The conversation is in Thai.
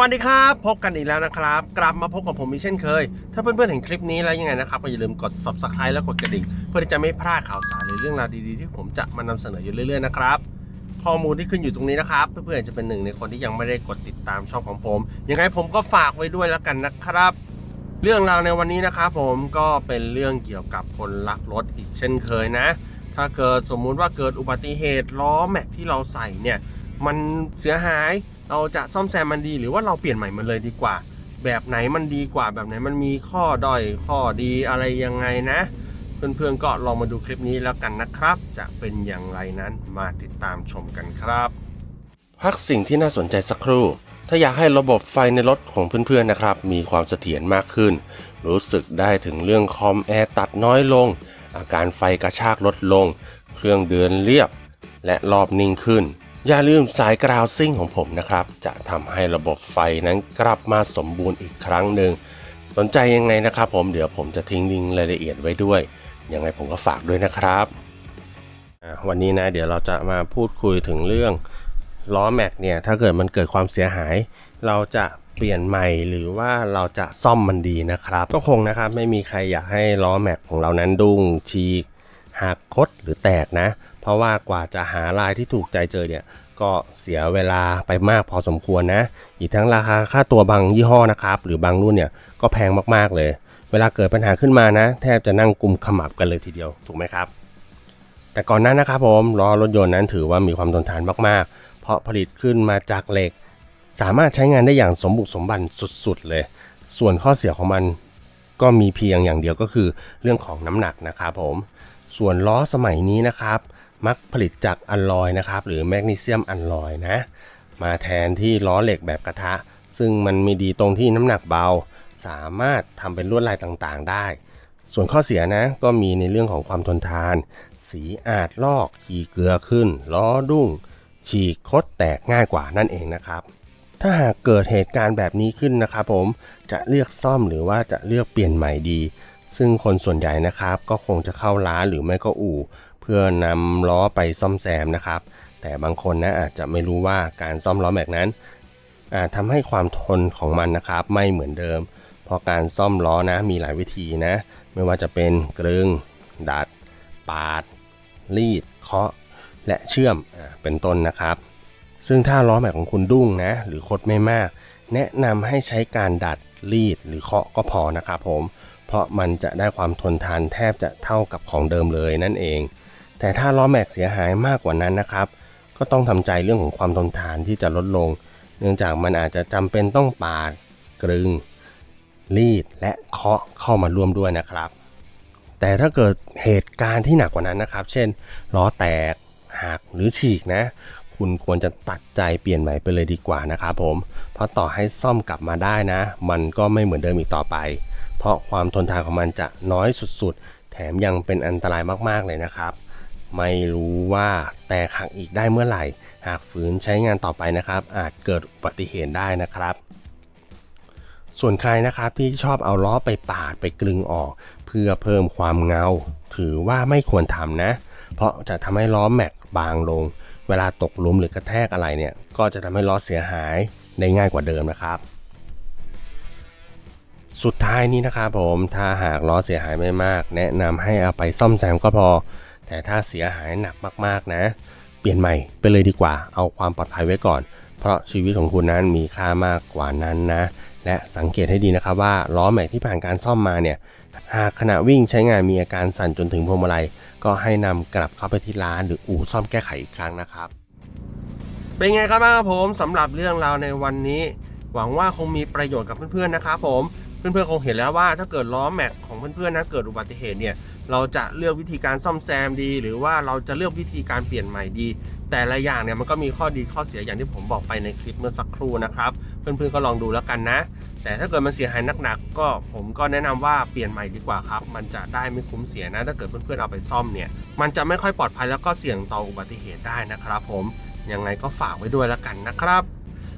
วัสดีครับ พบกันอีกแล้วนะครับ กลับมาพบกับผมอีกเช่นเคย ถ้าเพื่อนๆเห็นคลิปนี้แล้วยังไงนะครับ ก็อย่าลืมกด subscribe และกดกระดิ่ง เพื่อที่จะไม่พลาดข่าวสารหรือเรื่องราวดีๆ ที่ผมจะมานำเสนออยู่เรื่อยๆนะครับ ข้อมูลที่ขึ้นอยู่ตรงนี้นะครับ เพื่อนๆจะเป็นหนึ่งในคนที่ยังไม่ได้กดติดตามช่องของผม ยังไงผมก็ฝากไว้ด้วยแล้วกันนะครับ เรื่องราวในวันนี้นะครับผมก็เป็นเรื่องเกี่ยวกับคนรักรถอีกเช่นเคยนะ ถ้าเกิดสมมุติว่าเกิดอุบัติเหตุล้อแม็กที่เราใส่เนี่ย มันเสียหาย เราจะซ่อมแซมมันดี หรือว่าเราเปลี่ยนใหม่มันเลยดีกว่า แบบไหนมันดีกว่าแบบไหนมันมีข้อด้อยข้อดีอะไรยังไงนะ เพื่อนๆก็ลองมาดูคลิปนี้แล้วกันนะครับ จะเป็นอย่างไรนั้นมาติดตามชมกันครับ พักสิ่งที่น่าสนใจสักครู่ ถ้าอยากให้ระบบไฟในรถของเพื่อนๆนะครับ มีความเสถียรมากขึ้น รู้สึกได้ถึงเรื่องคอมแอร์ตัดน้อยลง อาการไฟกระชากลดลง เครื่องเดินเรียบ และรอบนิ่งขึ้น อย่าลืมสายกราวซิ่งของผมนะครับ จะทำให้ระบบไฟนั้นกลับมาสมบูรณ์อีกครั้งหนึ่ง สนใจยังไงนะครับผมเดี๋ยวผมจะทิ้งลิงก์รายละเอียดไว้ด้วย ยังไงผมก็ฝากด้วยนะครับวันนี้นะเดี๋ยวเราจะมาพูดคุยถึงเรื่องล้อแม็กเนี่ยถ้าเกิดมันเกิดความเสียหาย เราจะเปลี่ยนใหม่หรือว่าเราจะซ่อมมันดีนะครับ ก็คงนะครับไม่มีใครอยากให้ล้อแม็กของเรานั้นดุ้งฉีกหักคดหรือแตกนะ เพราะว่ากว่าจะหาลายที่ถูกใจเจอเนี่ยก็เสียเวลาไปมากพอสมควรนะ อีกทั้งราคาค่าตัวบางยี่ห้อนะครับ หรือบางรุ่นเนี่ยก็แพงมากๆเลย เวลาเกิดปัญหาขึ้นมานะ แทบจะนั่งกุมขมับกันเลยทีเดียวถูกไหมครับ แต่ก่อนหนั้นนะครับผมล้อรถยนต์นั้นถือว่ามีความทนทานมากๆ เพราะผลิตขึ้นมาจากเหล็ก สามารถใช้งานได้อย่างสมบุกสมบันสุดๆเลย ส่วนข้อเสียของมันก็มีเพียงอย่างเดียวก็คือเรื่องของน้ำหนักนะครับผม ส่วนล้อสมัยนี้นะครับ มักผลิตจากอัลลอยนะครับ หรือแมกนีเซียมอัลลอยนะ มาแทนที่ล้อเหล็กแบบกระทะ ซึ่งมันมีดีตรงที่น้ำหนักเบา สามารถทำเป็นลวดลายต่างๆ ได้ ส่วนข้อเสียนะก็มีในเรื่องของความทนทาน สีอาจลอกขีเกลือขึ้น ล้อดุ้ง ฉีกคดแตกง่ายกว่านั่นเองนะครับ ถ้าหากเกิดเหตุการณ์แบบนี้ขึ้นนะครับผมจะเลือกซ่อมหรือว่าจะเลือกเปลี่ยนใหม่ดีซึ่งคนส่วนใหญ่นะครับก็คงจะเข้าร้านหรือไม่ก็อู่ พื่อนำล้อไปซ่อมแซมนะครับ แต่บางคนนะอาจจะไม่รู้ว่าการซ่อมล้อแม็กนั้นอาจทำให้ความทนของมันนะครับ ไม่เหมือนเดิม เพราะการซ่อมล้อนะมีหลายวิธีนะ ไม่ว่าจะเป็นกรึง ดัด ปาด รีด เคาะ และเชื่อมอเป็นต้นนะครับ ซึ่งถ้าล้อแม็กของคุณดุ้งนะ หรือคดไม่มาก แนะนำให้ใช้การดัดรีดหรือเคาะก็พอนะครับผม เพราะมันจะได้ความทนทานแทบจะเท่ากับของเดิมเลยนั่นเอง แต่ถ้าล้อแม็กเสียหายมากกว่านั้นนะครับ ก็ต้องทำใจเรื่องของความทนทานที่จะลดลง เนื่องจากมันอาจจะจำเป็นต้องปาดกรึง รีดและเคาะเข้ามาร่วมด้วยนะครับ แต่ถ้าเกิดเหตุการณ์ที่หนักกว่านั้นนะครับ เช่นล้อแตกหักหรือฉีกนะ คุณควรจะตัดใจเปลี่ยนใหม่ไปเลยดีกว่านะครับผม เพราะต่อให้ซ่อมกลับมาได้นะ มันก็ไม่เหมือนเดิมอีกต่อไป เพราะความทนทานของมันจะน้อยสุดๆ แถมยังเป็นอันตรายมากๆเลยนะครับ ไม่รู้ว่าแตกหักอีกได้เมื่อไหร่ หากฝืนใช้งานต่อไปนะครับ อาจเกิดอุบัติเหตุได้นะครับ ส่วนใครนะครับที่ชอบเอาล้อไปปาดไปกลึงออก เพื่อเพิ่มความเงา ถือว่าไม่ควรทำนะ เพราะจะทำให้ล้อแม็กบางลง เวลาตกลุมหรือกระแทกอะไรเนี่ย ก็จะทำให้ล้อเสียหายได้ง่ายกว่าเดิมนะครับสุดท้ายนี้นะครับผม ถ้าหากล้อเสียหายไม่มาก แนะนำให้เอาไปซ่อมแซมก็พอ แต่ถ้าเสียหายหนักมากๆนะ เปลี่ยนใหม่ไปเลยดีกว่า เอาความปลอดภัยไว้ก่อน เพราะชีวิตของคุณนั้นมีค่ามากกว่านั้นนะ และสังเกตให้ดีนะครับว่าล้อแม็กที่ผ่านการซ่อมมาเนี่ย หากขณะวิ่งใช้งานมีอาการสั่นจนถึงพวงมาลัย ก็ให้นำกลับเข้าไปที่ร้านหรืออู่ซ่อมแก้ไขอีกครั้งนะครับเป็นไงครับบ้างครับผมสำหรับเรื่องราวในวันนี้ หวังว่าคงมีประโยชน์กับเพื่อนๆนะครับผมเพื่อนๆคงเห็นแล้วว่าถ้าเกิดล้อแม็กของเพื่อนๆนะเกิดอุบัติเหตุเนี่ย เราจะเลือกวิธีการซ่อมแซมดี หรือว่าเราจะเลือกวิธีการเปลี่ยนใหม่ดี แต่ละอย่างเนี่ยมันก็มีข้อดีข้อเสียอย่างที่ผมบอกไปในคลิปเมื่อสักครู่นะครับ เพื่อนๆก็ลองดูแล้วกันนะ แต่ถ้าเกิดมันเสียหายหนักๆก็ผมก็แนะนำว่าเปลี่ยนใหม่ดีกว่าครับ มันจะได้ไม่คุ้มเสียนะ ถ้าเกิดเพื่อนๆเอาไปซ่อมเนี่ยมันจะไม่ค่อยปลอดภัยแล้วก็เสี่ยงต่ออุบัติเหตุได้นะครับ ผมยังไงก็ฝากไว้ด้วยแล้วกันนะครับ